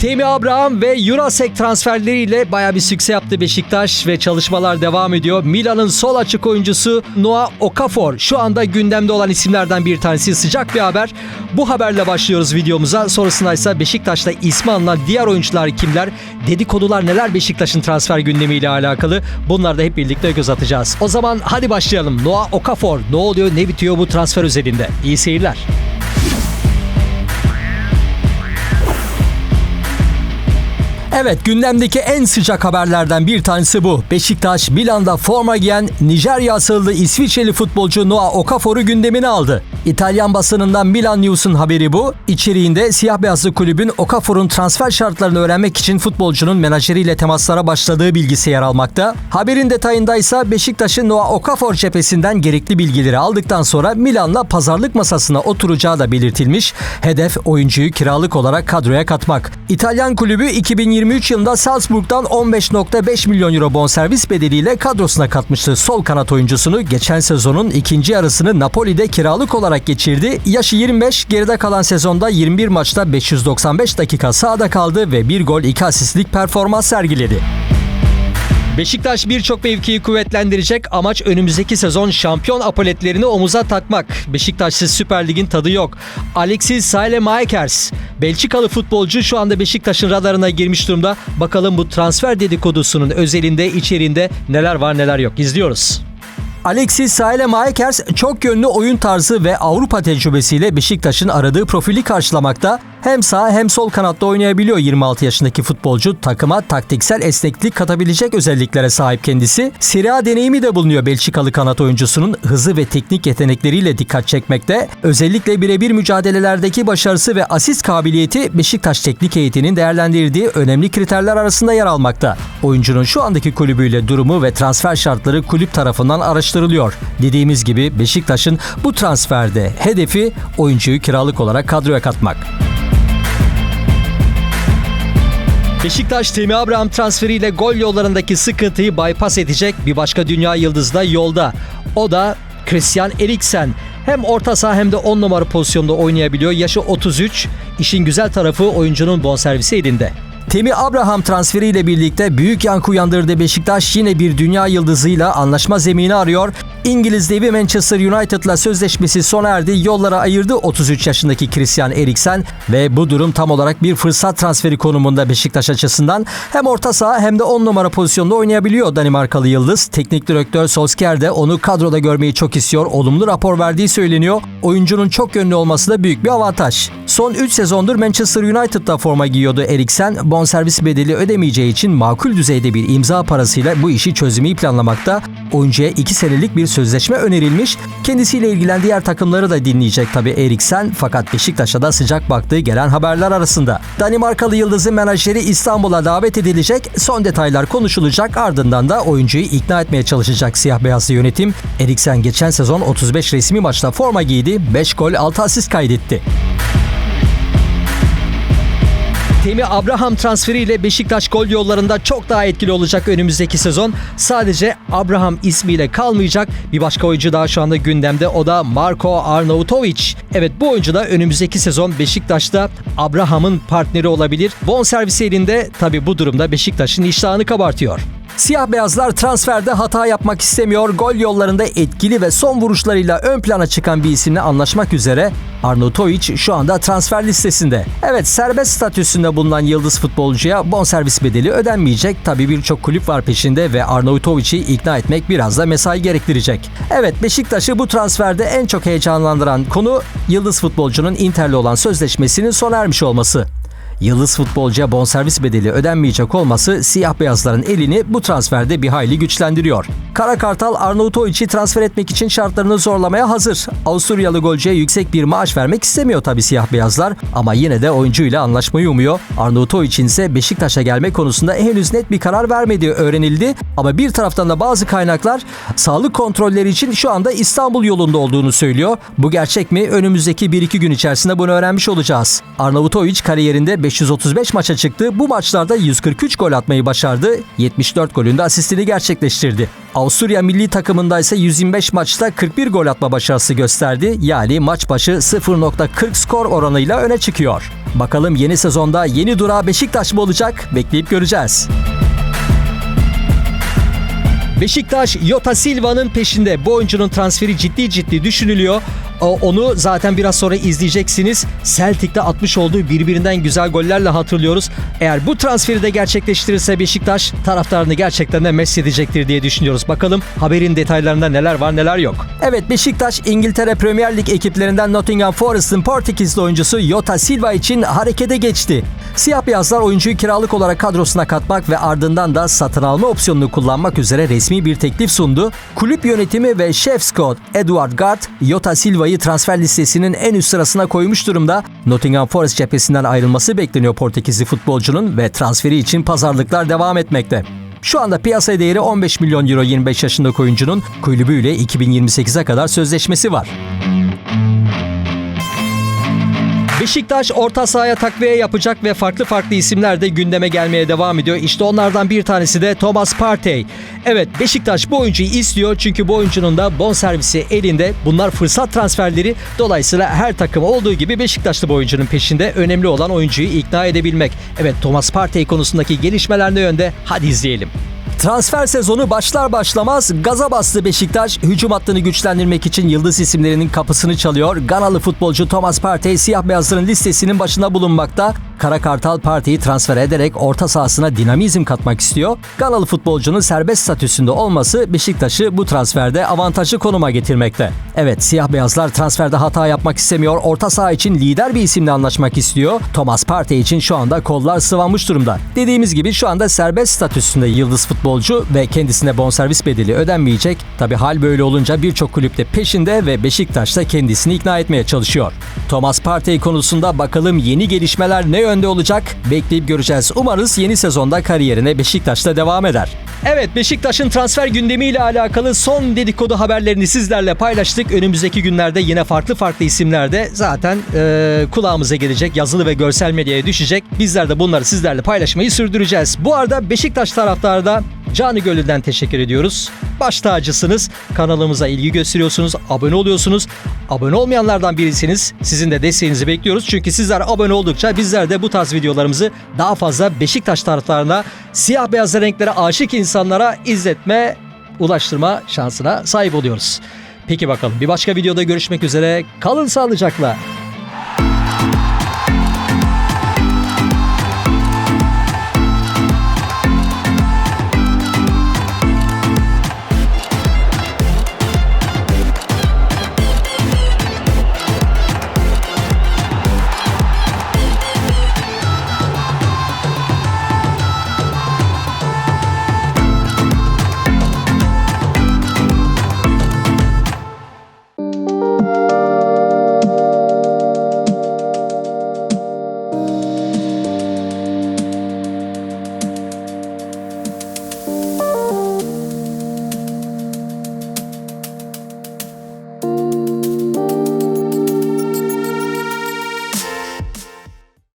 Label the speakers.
Speaker 1: Temi Abraham ve Jurasek transferleriyle baya bir sükse yaptı Beşiktaş ve çalışmalar devam ediyor. Milan'ın sol açık oyuncusu Noah Okafor şu anda gündemde olan isimlerden bir tanesi. Sıcak bir haber. Bu haberle başlıyoruz videomuza. Sonrasında ise Beşiktaş'ta ismi anılan diğer oyuncular kimler? Dedikodular neler Beşiktaş'ın transfer gündemiyle alakalı? Bunları da hep birlikte göz atacağız. O zaman hadi başlayalım. Noah Okafor ne oluyor ne bitiyor bu transfer üzerinde? İyi seyirler. Evet gündemdeki en sıcak haberlerden bir tanesi bu. Beşiktaş Milan'da forma giyen Nijerya asıllı İsviçreli futbolcu Noah Okafor'u gündemine aldı. İtalyan basınından Milan News'un haberi bu. İçeriğinde siyah beyazlı kulübün Okafor'un transfer şartlarını öğrenmek için futbolcunun menajeriyle temaslara başladığı bilgisi yer almakta. Haberin detayında ise Beşiktaş'ın Noah Okafor cephesinden gerekli bilgileri aldıktan sonra Milan'la pazarlık masasına oturacağı da belirtilmiş. Hedef oyuncuyu kiralık olarak kadroya katmak. İtalyan kulübü 2023 yılında Salzburg'dan 15.5 milyon euro bonservis bedeliyle kadrosuna katmıştı sol kanat oyuncusunu. Geçen sezonun ikinci yarısını Napoli'de kiralık olarak geçirdi. Yaşı 25, geride kalan sezonda 21 maçta 595 dakika sahada kaldı ve bir gol 2 asistlik performans sergiledi. Beşiktaş birçok mevkiyi kuvvetlendirecek. Amaç önümüzdeki sezon şampiyon apoletlerini omuza takmak. Beşiktaşsız Süper Lig'in tadı yok. Alexis Saelemaekers, Belçikalı futbolcu şu anda Beşiktaş'ın radarına girmiş durumda. Bakalım bu transfer dedikodusunun özelinde, içeriğinde neler var neler yok. İzliyoruz. Alexis Saelemaekers çok yönlü oyun tarzı ve Avrupa tecrübesiyle Beşiktaş'ın aradığı profili karşılamakta. Hem sağ hem sol kanatta oynayabiliyor 26 yaşındaki futbolcu. Takıma taktiksel esneklik katabilecek özelliklere sahip kendisi. Serie A deneyimi de bulunuyor Belçikalı kanat oyuncusunun hızı ve teknik yetenekleriyle dikkat çekmekte. Özellikle birebir mücadelelerdeki başarısı ve asist kabiliyeti Beşiktaş teknik heyetinin değerlendirdiği önemli kriterler arasında yer almakta. Oyuncunun şu andaki kulübüyle durumu ve transfer şartları kulüp tarafından araştırılıyor. Dediğimiz gibi Beşiktaş'ın bu transferde hedefi oyuncuyu kiralık olarak kadroya katmak. Beşiktaş Temi Abraham transferiyle gol yollarındaki sıkıntıyı bypass edecek bir başka dünya yıldızı da yolda. O da Christian Eriksen. Hem orta saha hem de 10 numara pozisyonda oynayabiliyor. Yaşı 33. İşin güzel tarafı oyuncunun bonservisi elinde. Temi Abraham transferiyle birlikte büyük yankı uyandırdığı Beşiktaş yine bir dünya yıldızıyla anlaşma zemini arıyor. İngiliz devi Manchester United'la sözleşmesi sona erdi. Yollara ayırdı 33 yaşındaki Christian Eriksen ve bu durum tam olarak bir fırsat transferi konumunda Beşiktaş açısından. Hem orta saha hem de 10 numara pozisyonda oynayabiliyor Danimarkalı yıldız. Teknik direktör Solskjaer de onu kadroda görmeyi çok istiyor. Olumlu rapor verdiği söyleniyor. Oyuncunun çok yönlü olması da büyük bir avantaj. Son 3 sezondur Manchester United'da forma giyiyordu Eriksen. Bonservis bedeli ödemeyeceği için makul düzeyde bir imza parasıyla bu işi çözümü planlamakta. Oyuncuya 2 senelik bir sözleşme önerilmiş. Kendisiyle ilgilen diğer takımları da dinleyecek tabi Eriksen fakat Beşiktaş'a da sıcak baktığı gelen haberler arasında. Danimarkalı yıldızın menajeri İstanbul'a davet edilecek. Son detaylar konuşulacak ardından da oyuncuyu ikna etmeye çalışacak siyah beyazlı yönetim. Eriksen geçen sezon 35 resmi maçta forma giydi. 5 gol 6 asist kaydetti. Temi Abraham transferiyle Beşiktaş gol yollarında çok daha etkili olacak önümüzdeki sezon. Sadece Abraham ismiyle kalmayacak. Bir başka oyuncu daha şu anda gündemde. O da Marko Arnautovic. Evet bu oyuncu da önümüzdeki sezon Beşiktaş'ta Abraham'ın partneri olabilir. Bon servisi elinde tabi bu durumda Beşiktaş'ın iştahını kabartıyor. Siyah beyazlar transferde hata yapmak istemiyor. Gol yollarında etkili ve son vuruşlarıyla ön plana çıkan bir isimle anlaşmak üzere Arnautovic şu anda transfer listesinde. Evet serbest statüsünde bulunan yıldız futbolcuya bonservis bedeli ödenmeyecek. Tabi birçok kulüp var peşinde ve Arnautovic'i ikna etmek biraz da mesai gerektirecek. Evet Beşiktaş'ı bu transferde en çok heyecanlandıran konu yıldız futbolcunun Inter'le olan sözleşmesinin sona ermiş olması. Yıldız futbolcuya bonservis bedeli ödenmeyecek olması siyah beyazların elini bu transferde bir hayli güçlendiriyor. Kara Kartal Arnavutovic'i transfer etmek için şartlarını zorlamaya hazır. Avusturyalı golcüye yüksek bir maaş vermek istemiyor tabi siyah beyazlar ama yine de oyuncuyla anlaşmayı umuyor. Arnavutovic'in ise Beşiktaş'a gelme konusunda henüz net bir karar vermediği öğrenildi ama bir taraftan da bazı kaynaklar sağlık kontrolleri için şu anda İstanbul yolunda olduğunu söylüyor. Bu gerçek mi? Önümüzdeki 1-2 gün içerisinde bunu öğrenmiş olacağız. Arnavutovic kariyerinde 535 maça çıktı. Bu maçlarda 143 gol atmayı başardı. 74 golünde asistini gerçekleştirdi. Avusturya milli takımında ise 125 maçta 41 gol atma başarısı gösterdi. Yani maç başı 0.40 skor oranıyla öne çıkıyor. Bakalım yeni sezonda yeni durağı Beşiktaş mı olacak? Bekleyip göreceğiz. Beşiktaş Yota Silva'nın peşinde. Bu oyuncunun transferi ciddi ciddi düşünülüyor. Onu zaten biraz sonra izleyeceksiniz. Celtic'te atmış olduğu birbirinden güzel gollerle hatırlıyoruz. Eğer bu transferi de gerçekleştirirse Beşiktaş taraftarını gerçekten de mest edecektir diye düşünüyoruz. Bakalım haberin detaylarında neler var neler yok. Evet Beşiktaş İngiltere Premier Lig ekiplerinden Nottingham Forest'ın Portekizli oyuncusu Yota Silva için harekete geçti. Siyah beyazlar oyuncuyu kiralık olarak kadrosuna katmak ve ardından da satın alma opsiyonunu kullanmak üzere resmi bir teklif sundu. Kulüp yönetimi ve şef scout Edward Gard, Yota Silva'yı transfer listesinin en üst sırasına koymuş durumda. Nottingham Forest cephesinden ayrılması bekleniyor Portekizli futbolcunun ve transferi için pazarlıklar devam etmekte. Şu anda piyasa değeri 15 milyon euro 25 yaşındaki oyuncunun kulübüyle 2028'e kadar sözleşmesi var. Beşiktaş orta sahaya takviye yapacak ve farklı farklı isimler de gündeme gelmeye devam ediyor. İşte onlardan bir tanesi de Thomas Partey. Evet Beşiktaş bu oyuncuyu istiyor çünkü bu oyuncunun da bonservisi elinde. Bunlar fırsat transferleri. Dolayısıyla her takım olduğu gibi Beşiktaşlı bu oyuncunun peşinde. Önemli olan oyuncuyu ikna edebilmek. Evet Thomas Partey konusundaki gelişmeler ne yönde? Hadi izleyelim. Transfer sezonu başlar başlamaz gaza bastı Beşiktaş. Hücum hattını güçlendirmek için yıldız isimlerinin kapısını çalıyor. Ganalı futbolcu Thomas Partey siyah beyazların listesinin başında bulunmakta. Kara Kartal Partey'i transfer ederek orta sahasına dinamizm katmak istiyor. Ganalı futbolcunun serbest statüsünde olması Beşiktaş'ı bu transferde avantajlı konuma getirmekte. Evet siyah beyazlar transferde hata yapmak istemiyor. Orta saha için lider bir isimle anlaşmak istiyor. Thomas Partey için şu anda kollar sıvanmış durumda. Dediğimiz gibi şu anda serbest statüsünde yıldız futbolcu ve kendisine bonservis bedeli ödenmeyecek. Tabi hal böyle olunca birçok kulüpte peşinde ve Beşiktaş da kendisini ikna etmeye çalışıyor. Thomas Partey konusunda bakalım yeni gelişmeler ne yönde olacak? Bekleyip göreceğiz. Umarız yeni sezonda kariyerine Beşiktaş'ta devam eder. Evet Beşiktaş'ın transfer gündemiyle alakalı son dedikodu haberlerini sizlerle paylaştık. Önümüzdeki günlerde yine farklı farklı isimlerde zaten eee, kulağımıza gelecek yazılı ve görsel medyaya düşecek. Bizler de bunları sizlerle paylaşmayı sürdüreceğiz. Bu arada Beşiktaş taraftarı da Canı Gönül'den teşekkür ediyoruz. Baş tacısınız. Kanalımıza ilgi gösteriyorsunuz. Abone oluyorsunuz. Abone olmayanlardan birisiniz. Sizin de desteğinizi bekliyoruz. Çünkü sizler abone oldukça bizler de bu tarz videolarımızı daha fazla Beşiktaş taraftarına, siyah beyaz renklere aşık insanlara izletme, ulaştırma şansına sahip oluyoruz. Peki bakalım bir başka videoda görüşmek üzere. Kalın sağlıcakla.